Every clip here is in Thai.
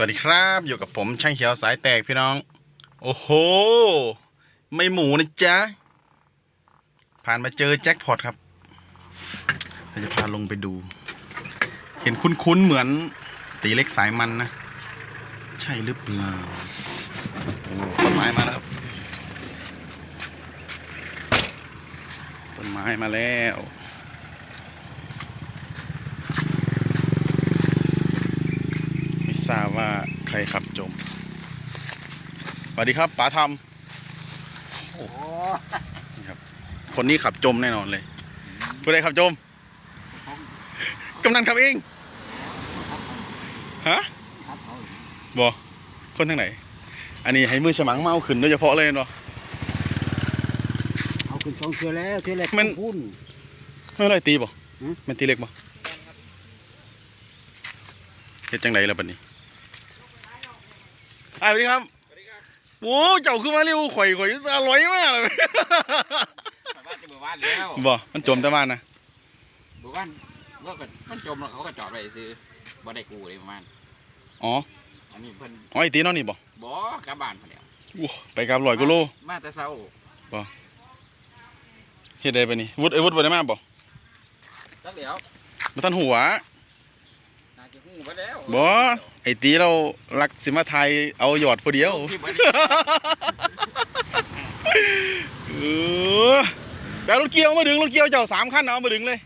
วัสดีครับ อยู่กับผมช่างเขียวสายแตกพี่น้อง โอ้โห ไม่หมูนะจ๊ะ ผ่านมาเจอแจ็คพอตครับเราจะพาลงไปดู เห็นคุ้นๆเหมือนตีเล็กสายมันนะ ใช่หรือเปล่าต้นไม้มาแล้วครับต้นไม้มาแล้ว ไม่ทราบว่าใครขับจมสวัสดีครับป๋าทำโอ้นี่ครับ คนนี้ขับจมแน่นอนเลยผู้ใดขับจมกำนันขับเองฮะครับเอาบอคนทางไหน อันนี้ให้มือฉมังเมาขึ้นโดยเฉพาะเลยเนาะเอาขึ้นสองเทือแล้วเทือแรกมันพุ่นไม่ไรตีบ่หืมมันตีเล็กบ่เฮ็ดจังไดล่ะบัดนี้ อ่าสวัสดีครับโอ้เจ้าขึ้นมาเร็วข่อยข่อยซาลอยมากเลยชาวบ้านจะหมู่บ้านแล้วบ่มันจมแต่บ้านนะหมู่บ้านว่าก็มันจมแล้วเขาก็จอดไว้ซื้อบ่ได้กูเลยประมาณอ๋ออันนี้เพิ่นอ๋อไอ้ตีนอนนี่บ่บ่กลับบ้านเพิ่นแล้วอู้ไปกับลอยกิโลมาแต่เช้าเฮ็ดได้ปะนี่วุฒิไอ้วุฒิบ่ได้มาบ่จักเดี๋ยวบ่ทันหัว น่าจะฮู้บ่แล้วบ่ไอ้ตีเรารักสิมาไทยเอาหยอดผู้เดียวที่บ่ได้เออแปลรถเกียวมาดึงรถเกียวเจ้าสามคันเอามาดึงเลย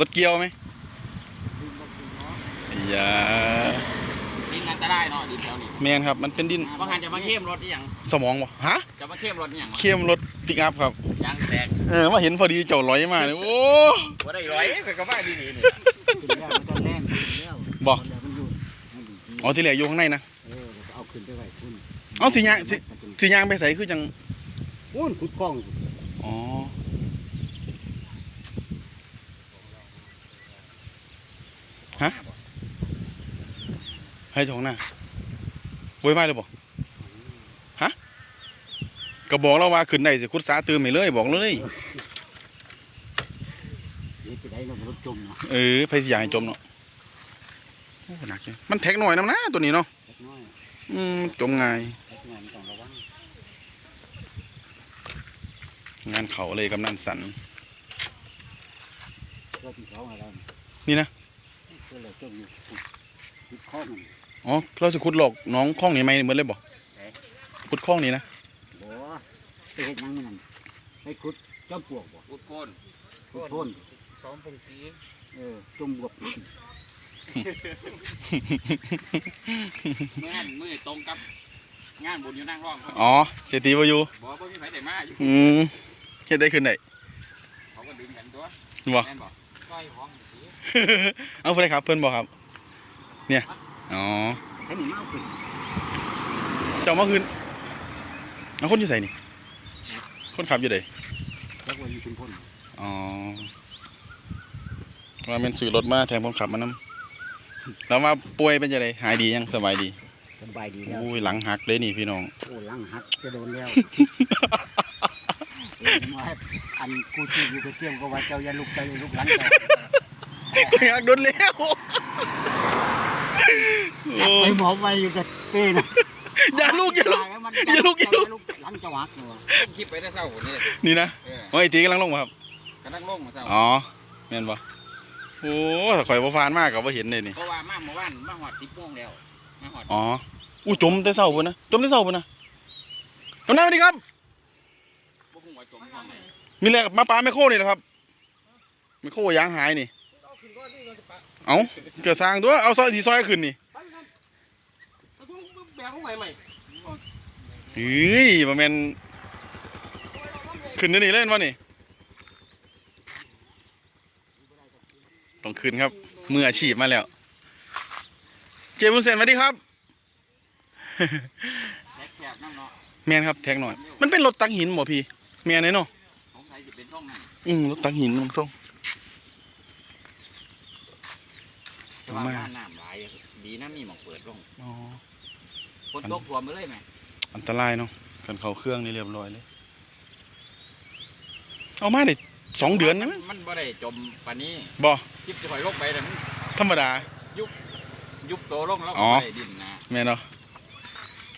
รถเกียวไหมอย่าดินอันตรายเนาะดินแถวนี้แมนครับมันเป็นดินบางคันจะมาเข้มรถอีหยังสมองบ่ฮะจะมาเข้มรถอีหยังวะเข้มรถปิกอัพครับยางแตกเออมาเห็นพอดีเจ้าลอยมาเนี่ยโอ้บ่ได้ร้อยแต่ก็มาดีๆนี่ ขึ้นแล้วมันจะแรงขึ้นแล้วบ่แล้วมันอยู่มันอยู่ที่อ๋อที่เหลืออยู่ข้างในนะ เออแล้วก็เอาขึ้นไปไว้พุ่นเอาสิยางสิสียางไปใส่คือจังพุ่นขุดกล้องอ๋อ ฮะ ให้เจ้าของหน้าโวยวายเลยบ่ฮะ ก็บอกเราว่าขึ้นได้สิคุดสาตื่นไม่เลย บอกเลย เดี๋ยวจะได้เรารถจม เนาะเออไฟสิอยางให้จมเนาะโอ้หนักจังมันแท็กหน่อยน้ำนะตัวนี้เนาะเล็กน้อยอืมจมง่าย เล็กน้อยมันต้องระวังงานเขาเลยกำนันสัน เพื่อที่เขาอะไรนี่นะ เพื่อเราจมอยู่ขุดขุดข้อมัน อ๋อ เราจะขุดหลอกน้องคล้องนี่ไหมเหมือนเลยบ่ขุดคล้องนี่นะ บ่ไปเห็ดหยังมันนั่นไปขุดจอมปลวกบ่อุดโกนขุดโพ่นสองปงกี เออจมบวบมื้อนั้นมื้อตรงกับ งานบุญอยู่นั่งร้องอ๋อเสียตีวาอยู่บ่บ่มีไผได้มาอยู่อืมเฮ็ดได้ขึ้นได้เขาก็ดึงกันตัวบ่ แม่นบ่ก้อยห้องสิเอาเพื่อนครับเพื่อนบอกครับ เนี่ยอ๋อให้หนีมาเอาขึ้นเจ้ามาคืนเอาคนอยู่ใส่นี่ คนขับอยู่ไหนแล้ววันนี้ชุมพลอ๋อ ว่าเป็นสื่อรถมาแทนคนขับมานำแล้วมาป่วยเป็นยังไงหายดียังสบายดีสบายดีแล้วอุ้ยหลังหักเลยนี่พี่น้องโอ้หลังหักจะโดนแล้วเอ้ยมาอันกูที่อยู่กับเตี้ยมก็ว่าเจ้าอย่าลุกเจ้าอย่าลุกหลังเจ้าหักโดนแล้วโอ้ไปหมอไปอยู่กับเต้นะอย่าลูกอย่าลูกแล้วมันอย่าลุกอย่าลุกหลังเจ้าหักเนาะผมคลิปไปแต่เช้าพุ่นนี่นี่นะเออโอ้ยตีกำลังลงมาครับกำลังลงมาเช้าอ๋อแม่นบ่ โอ้ถ้าข่อยบ่ฟานมากก็บ่เห็นเลยนี่ เพราะว่ามาเมื่อวานมาหอดสิบโมงแล้วมาหอดอ๋ออู้จมแต่เศร้าพุ่นนะจมแต่เศร้าพุ่นนะกำนันสวัสดีครับบ่ฮู้ว่าจมห้องไหนมีแรกมาปลาไมโครนี่แหละครับไมโครยางหายนี่ เอาเกิดสร้างตัวเอาซอยที่ซอยขึ้นนี่แบกของใหม่ใหม่เฮ้ยบ่แม่นขึ้นเดี๋ยวนี่เล่นวะนี่ ต้องขึ้นครับมืออาชีพมาแล้ว เจบุญเซนสวัสดีครับแคบๆนั่งเนาะแม่นครับแท็กหน่อย มันเป็นรถตักหินบ่พี่แม่นเนาะสงสัยสิเป็นช่องนั้นอืมรถตักหินน้ำส้มแต่ว่ามาบ้านน้ำหลายดีนะมีหมองเปิดลงอ๋อฝนตกท่วมไปเลยแม่อันตรายเนาะกันเขาเครื่องนี่เรียบร้อยเลย เอามาได้ สองเดือนนะมั้งมันบ่ได้จมปานนี้บ่คลิปจะปล่อยลงไปแต่มันธรรมดา ยุคยุบโตลงแล้วอ๋ก็อไปดินนะแม่นเนาะ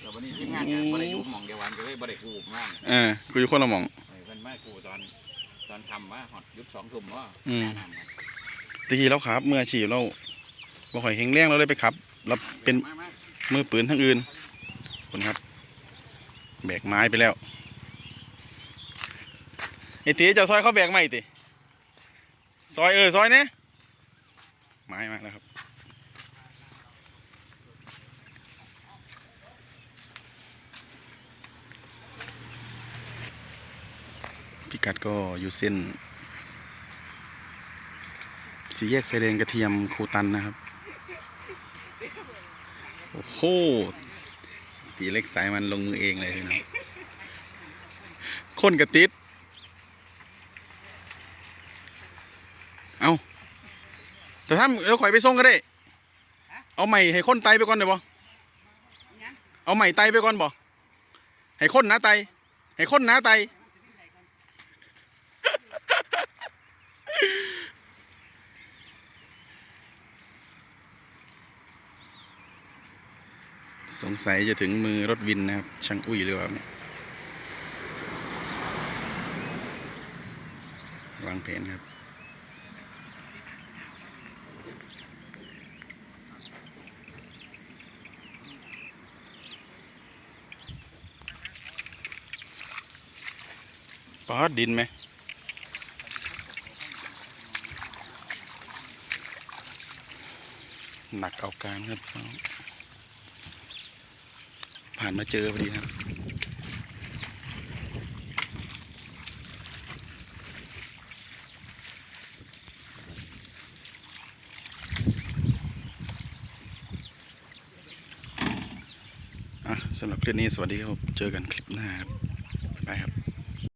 แล้ววันนี้ทีมงานก็บ่ได้ยุบหม่องเดียวกันก็เลยบ่ได้กูมากเออกูอยู่คนละหม่องเออเพิ่นมากูตอนตอนทำว่าฮอดยุบสองทุ่มว่าอืมตะกี้เราขับเมื่ออาชีพเราบ่ค่อยแข็งแรงเราเลยไปขับเราเป็นมามามือปืนทั้งอื่นคนครับ แบกไม้ไปแล้ว ไอ้ตีเจ้าซอยเขาแบกไม้ติซอยเออซอยเนี่ยไม้มาแล้วครับพิกัดก็อยู่เส้น สีแยกไฟแดงกระเทียมคูตันนะครับ โอ้โห ตีเล็กสายมันลงมือเองเลยพี่น้องคนกระติด เอา แต่ถ้าเราข่อยไปส่งก็ได้ เอาใหม่ให้คนไตไปก่อนได้บ่เอาใหม่ไตไปก่อนบ่ให้คนหนาไต ให้คนหนาไต สงสัยจะถึงมือรถวินนะครับ ช่างอุ้ยหรือเปล่าเนี่ยวางแผนครับ ปอดดินไหมหนักเอาการครับผ่านมาเจอพอดีครับอะสำหรับคลิปนี้สวัสดีครับ เจอกันคลิปหน้าครับบ๊ายบายครับ